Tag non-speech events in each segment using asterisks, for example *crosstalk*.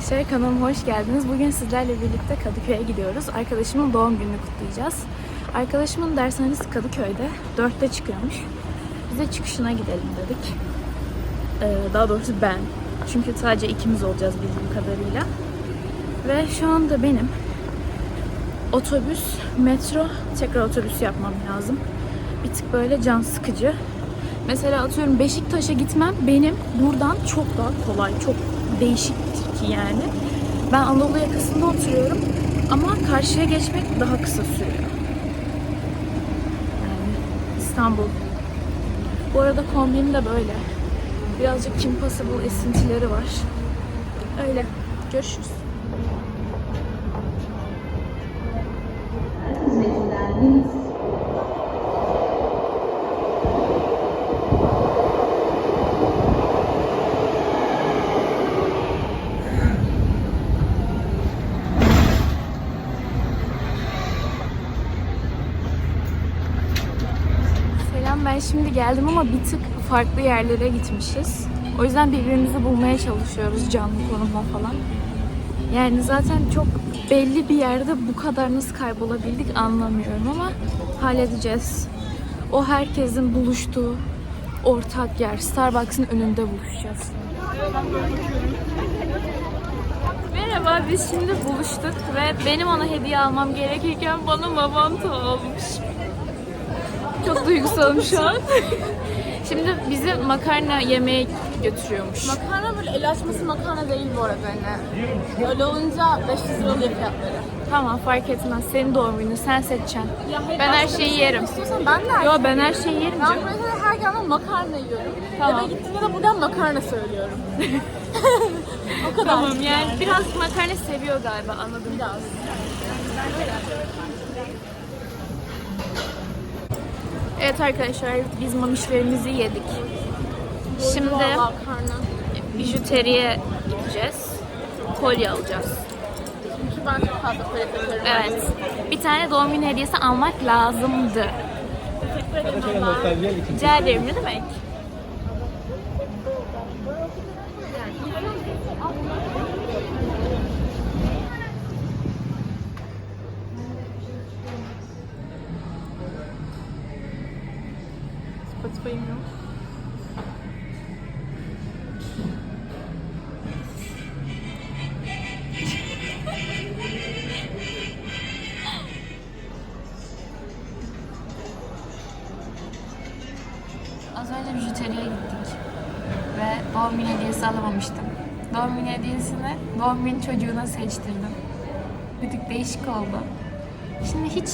arkadaşlar kanalıma hoş geldiniz. Bugün sizlerle birlikte Kadıköy'e gidiyoruz. Arkadaşımın doğum gününü kutlayacağız. Arkadaşımın dershanesi Kadıköy'de. Dörtte çıkıyormuş. Biz de çıkışına gidelim dedik. Ee, daha doğrusu ben. Çünkü sadece ikimiz olacağız bildiğim kadarıyla. Ve şu anda benim otobüs, metro, tekrar otobüs yapmam lazım. Bir tık böyle can sıkıcı. Mesela atıyorum Beşiktaş'a gitmem benim buradan çok daha kolay, çok değişiktir ki yani. Ben Anadolu yakasında oturuyorum ama karşıya geçmek daha kısa sürüyor. Yani İstanbul. Bu arada kombin de böyle. Birazcık Kim Possible esintileri var. Öyle. Görüşürüz. Selam ben şimdi geldim ama bir tık farklı yerlere gitmişiz. O yüzden birbirimizi bulmaya çalışıyoruz canlı konumla falan. Yani zaten çok belli bir yerde bu kadar nasıl kaybolabildik anlamıyorum ama halledeceğiz. O herkesin buluştuğu ortak yer. Starbucks'ın önünde buluşacağız. Merhaba, biz şimdi buluştuk ve benim ona hediye almam gerekirken bana Mavanto almış. Çok duygusalım şu an. *laughs* Şimdi bizi makarna yemeye götürüyormuş. Makarna böyle el açması makarna değil bu arada hani. Öyle olunca 500 lira oluyor fiyatları. Tamam fark etmez. Senin doğum günün. Sen seçeceksin. Ya hayır, Ben her şeyi şey yerim. İstiyorsan ben de Yo ben her şeyi yerim Ben canım. mesela her geldiğimde makarna yiyorum. Tamam. Eve gittiğimde de buradan makarna söylüyorum. *laughs* *laughs* o kadar. Tamam yani biraz makarna seviyor galiba anladım. Biraz. Evet arkadaşlar biz mamişlerimizi yedik. Şimdi bijuteriye gideceğiz. Kolye alacağız. Çünkü ben çok fazla takıyorum. Evet. Bir tane doğum günü hediyesi almak lazımdı. Teşekkür ederim. Rica ederim ne demek? Spotify'ım yok. Az önce bijuteriye gittik. Ve doğum hediyesi alamamıştım. Doğum günü hediyesini doğum günü çocuğuna seçtirdim. Bir tık değişik oldu. Şimdi hiç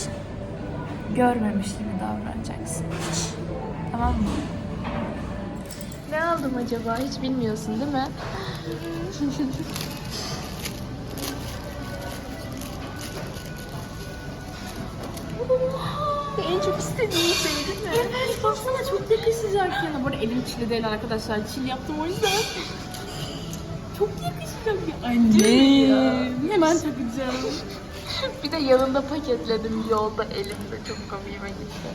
görmemiş gibi davranacaksın. Tamam mı? Ne aldım acaba? Hiç bilmiyorsun değil mi? En çok istediğim şey değil mi? Evet, baksana çok yakışacak yana. Bu arada elim çili değil arkadaşlar. Çil yaptım o yüzden. Çok yakışacak ya. Annem. Hemen takacağım. Bir de yanında paketledim yolda elimde. Çok komiğime gitti.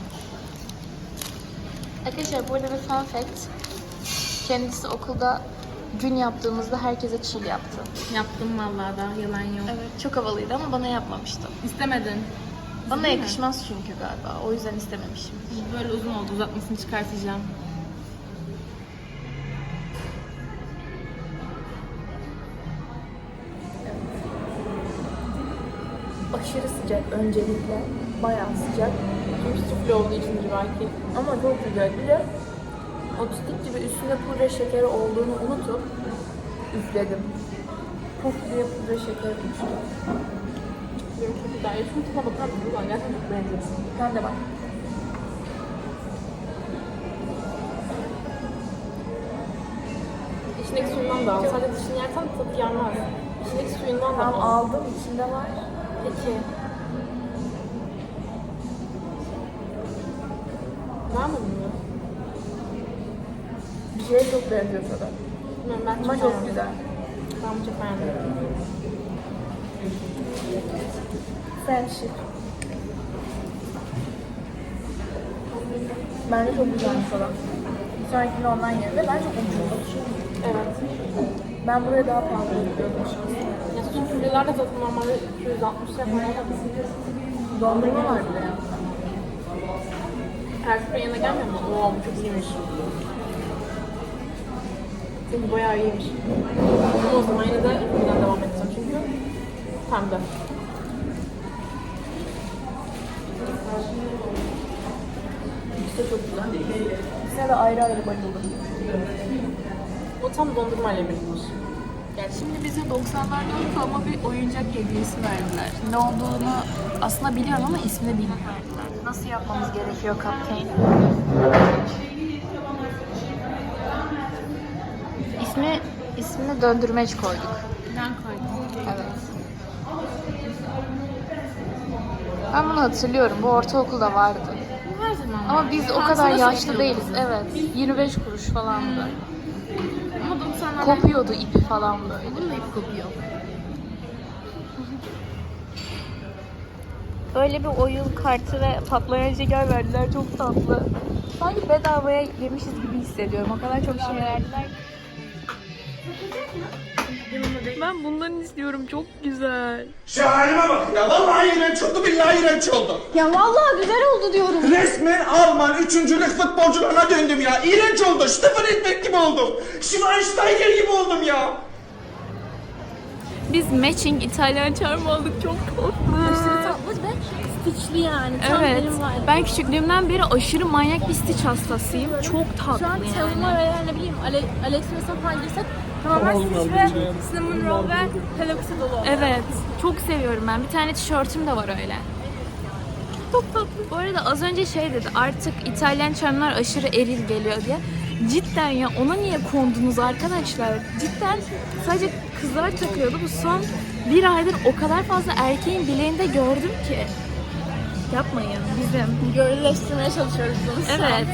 Arkadaşlar burada bir fun fact. Kendisi okulda gün yaptığımızda herkese çil yaptı. Yaptım vallahi da yalan yok. Evet çok havalıydı ama bana yapmamıştı. İstemedin. Bana Değil mi? yakışmaz çünkü galiba. O yüzden istememişim. Böyle uzun oldu. Uzatmasını çıkartacağım. Aşırı sıcak öncelikle. Bayağı sıcak. Çünkü süfle olduğu içindir belki. Ama çok güzel. Bir de otistik gibi üstünde pudra şekeri olduğunu unutup üfledim. Puf diye pudra şekeri uçtu. Benim çok güzel. Ya şunun tadına bakar mısın? Ulan gerçekten çok beğeneceksin. Sen de bak. İçindeki suyundan da al. Sadece dışını yersen tadı gelmez. İçindeki suyundan da al. aldım. içinde var. Peki. Beğenmedin mi? Bir şeye çok benziyor. Bilmiyorum ben çok Ama çok beğendim. güzel. Ben bunu çok beğendim. Friendship. Bence çok güzelmiş olan. Bir sonrakini ondan yerim ve bence ucuz. Evet. Ben buraya daha pahalı buldum. Ya sufleler de zaten normalde 260 lira falan. Dondurma var bir de ya. Ertuğrul yanına gelmiyor mu? Oo bu çok iyiymiş. Çünkü bayağı iyiymiş. Ama o zaman yine de buradan devam edeceğim çünkü pembe. İkisi de çok güzel. İkisine de ayrı ayrı bayıldım. O tam dondurmayla birlikmiş. Şimdi bize 90'lardan kalma bir oyuncak hediyesi verdiler. Ne olduğunu aslında biliyorum ama ismini bilmiyorum. Nasıl yapmamız gerekiyor cupcake? İsmi, ismini döndürmeç koyduk. Ben koydum. Evet. Ben bunu hatırlıyorum. Bu ortaokulda vardı. Bu her zaman Ama biz o kadar yaşlı değiliz. Evet. 25 kuruş falandı. Ama 90'larda Kopuyordu ipi falan böyle. bunun da ip kopuyor. Böyle bir oyun kartı ve patlayan şeker verdiler. Çok tatlı. Sanki bedavaya yemişiz gibi hissediyorum. O kadar çok şey verdiler. Ben bundan istiyorum. Çok güzel. Şu halime bak ya. Vallahi iğrenç oldu, billahi iğrenç oldu. Ya vallahi güzel oldu diyorum. Resmen Alman üçüncülük futbolcularına döndüm ya. İğrenç oldu. Stefan Edberg gibi oldum. Schweinsteiger gibi oldum ya. Biz matching İtalyan charm aldık. Çok tatlı. Tatlı ve stitchli yani. Tam Evet. benim var. Ben küçüklüğümden beri aşırı manyak bir stitch hastasıyım. Çok tatlı Şu an yani. savunma veya ne bileyim Ale Alex mesela falan girsek tamamen stitch ve cinnamon roll ve Hello Kitty dolu oldu. Evet. Çok seviyorum ben. Bir tane tişörtüm de var öyle. Çok tatlı. Bu arada az önce şey dedi. Artık İtalyan çamlar aşırı eril geliyor diye. Cidden ya ona niye kondunuz arkadaşlar? Cidden sadece kızlar takıyordu. Bu son bir aydır o kadar fazla erkeğin bileğinde gördüm ki. Yapmayın bizim. Görüleştirmeye çalışıyoruz bunu. Evet.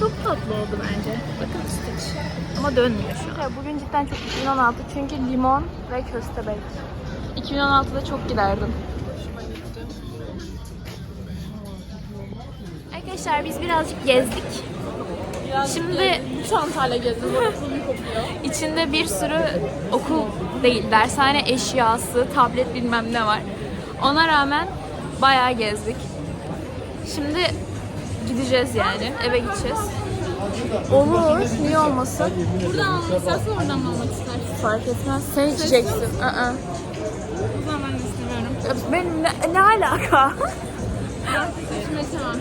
Çok tatlı oldu bence. Bakın stitch. Ama dönmüyor şu an. Bugün cidden çok 2016 çünkü limon ve köstebek. 2016'da çok giderdim. Arkadaşlar biz birazcık gezdik. Şimdi- bu çantayla gezdim. İçinde bir sürü okul değil, dershane eşyası, tablet bilmem ne var. Ona rağmen bayağı gezdik. Şimdi gideceğiz yani, eve gideceğiz. Olur, niye olmasın? Buradan almak istersen oradan mı almak istersin? Fark etmez. Sen içeceksin. Aa. O zaman ben de istemiyorum. Benim ne, ne alaka? Şimdi tamam.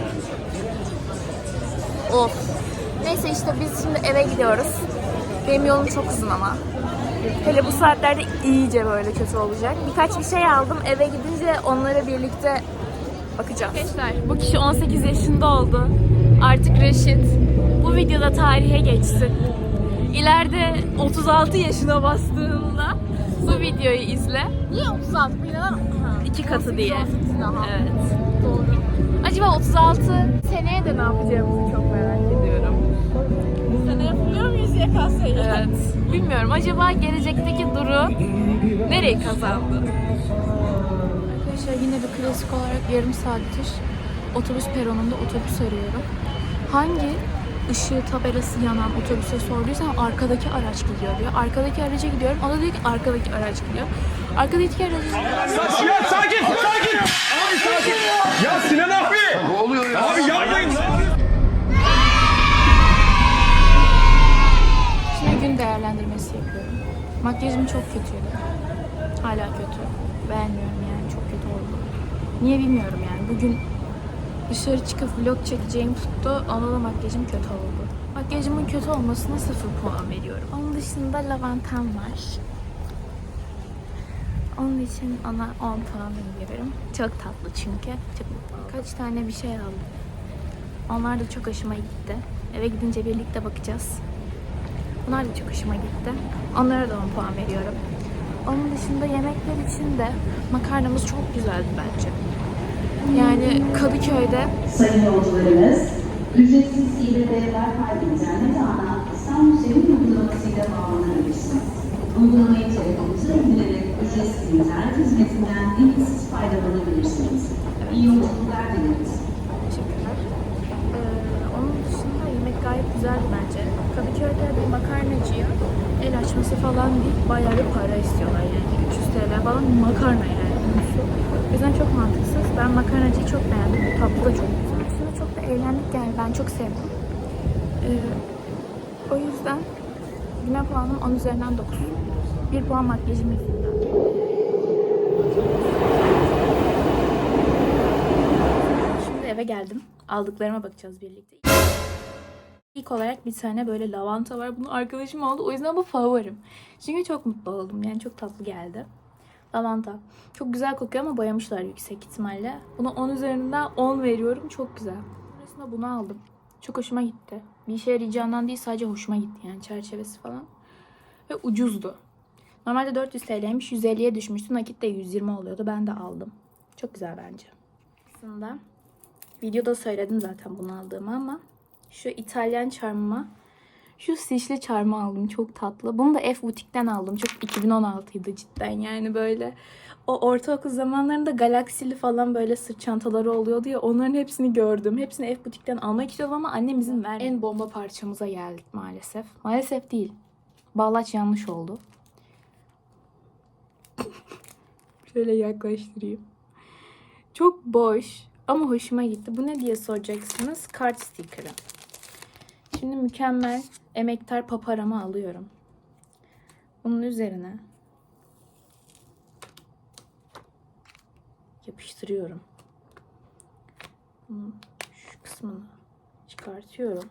of. Neyse işte biz şimdi eve gidiyoruz. Benim yolum çok uzun ama. Hele bu saatlerde iyice böyle kötü olacak. Birkaç bir şey aldım. Eve gidince onlara birlikte bakacağız. Arkadaşlar bu kişi 18 yaşında oldu. Artık reşit. Bu videoda tarihe geçsin. İleride 36 yaşına bastığında bu videoyu izle. Niye 36 bin lira? Ha. İki katı diye. 18 daha. Evet. Doğru. Acaba 36 seneye de ne yapacağımızı çok merak ediyorum. Muyuz YKS'yi? Evet. Bilmiyorum. Acaba gelecekteki Duru nereyi kazandı? Arkadaşlar yine bir klasik olarak yarım saattir otobüs peronunda otobüs arıyorum. Hangi ışığı tabelası yanan otobüse sorduysam arkadaki araç gidiyor diyor. Arkadaki araca gidiyorum. O da diyor ki arkadaki araç gidiyor. Arkadaki araç Ya sakin, sakin. Abi sakin. Ya Sinan abi. Ne oluyor ya? Abi yapmayın. Şimdi değerlendirmesi yapıyorum. Makyajım çok kötüydü. Hala kötü. Beğenmiyorum yani çok kötü oldu. Niye bilmiyorum yani. Bugün dışarı çıkıp vlog çekeceğim tuttu ama da makyajım kötü oldu. Makyajımın kötü olmasına sıfır puan veriyorum. Onun dışında lavantem var. Onun için ona 10 puan veriyorum. Çok tatlı çünkü. Çok Kaç tane bir şey aldım. Onlar da çok hoşuma gitti. Eve gidince birlikte bakacağız. Bunlar da çok hoşuma gitti. Onlara da 10 puan veriyorum. Onun dışında yemekler için de makarnamız çok güzeldi bence. Yani Kadıköy'de Sayın yolcularımız, ücretsiz İBB'ler Kalbi İnternet ağına İstanbul Serum uygulamasıyla bağlanabilirsiniz. Uygulamayı telefonunuza indirerek ücretsiz internet hizmetinden limitsiz faydalanabilirsiniz. İyi yolculuklar dileriz. Teşekkürler. Ee, onun dışında yemek gayet güzeldi bence. Kadıköy'de bir makarnacıya el açması falan değil. Bayağı bir para istiyorlar yani. 300 TL falan makarna yani. konusu. O yüzden çok mantıksız. Ben makarnacıyı çok beğendim. Tatlı da çok güzel. Çok da eğlendik yani. Ben çok sevdim. Ee, o yüzden güne puanım 10 üzerinden 9. 1 puan makyajım yüzünden. Şimdi eve geldim. Aldıklarıma bakacağız birlikte. İlk olarak bir tane böyle lavanta var. Bunu arkadaşım aldı. O yüzden bu favorim. Çünkü çok mutlu oldum. Yani çok tatlı geldi. Lavanta. Çok güzel kokuyor ama boyamışlar yüksek ihtimalle. Buna 10 üzerinden 10 veriyorum. Çok güzel. Sonrasında bunu aldım. Çok hoşuma gitti. Bir işe yarayacağından değil sadece hoşuma gitti yani çerçevesi falan. Ve ucuzdu. Normalde 400 TL'ymiş 150'ye düşmüştü. Nakit de 120 oluyordu. Ben de aldım. Çok güzel bence. Aslında videoda söyledim zaten bunu aldığımı ama şu İtalyan çarmıma şu sişli çarmı aldım. Çok tatlı. Bunu da F Butik'ten aldım. Çok 2016'ydı cidden yani böyle. O ortaokul zamanlarında galaksili falan böyle sırt çantaları oluyordu ya. Onların hepsini gördüm. Hepsini F Butik'ten almak istiyordum ama annem izin vermedi. En bomba parçamıza geldik maalesef. Maalesef değil. Bağlaç yanlış oldu. *laughs* Şöyle yaklaştırayım. Çok boş ama hoşuma gitti. Bu ne diye soracaksınız? Kart sticker'ı. Şimdi mükemmel emektar paparamı alıyorum. Bunun üzerine yapıştırıyorum. Bunun şu kısmını çıkartıyorum.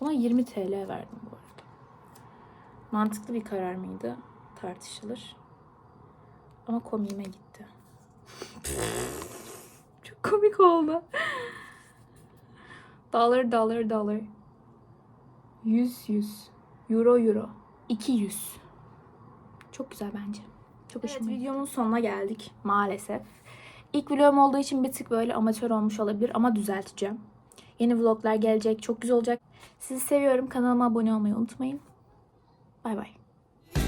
Buna 20 TL verdim bu arada. Mantıklı bir karar mıydı? Tartışılır. Ama komiğime gitti. *laughs* Çok komik oldu. Dollar dollar dollar. 100 100. Euro euro. 200. Çok güzel bence. Çok evet, videomun sonuna geldik maalesef. İlk vlogum olduğu için bir tık böyle amatör olmuş olabilir ama düzelteceğim. Yeni vloglar gelecek. Çok güzel olacak. Sizi seviyorum. Kanalıma abone olmayı unutmayın. Bay bay.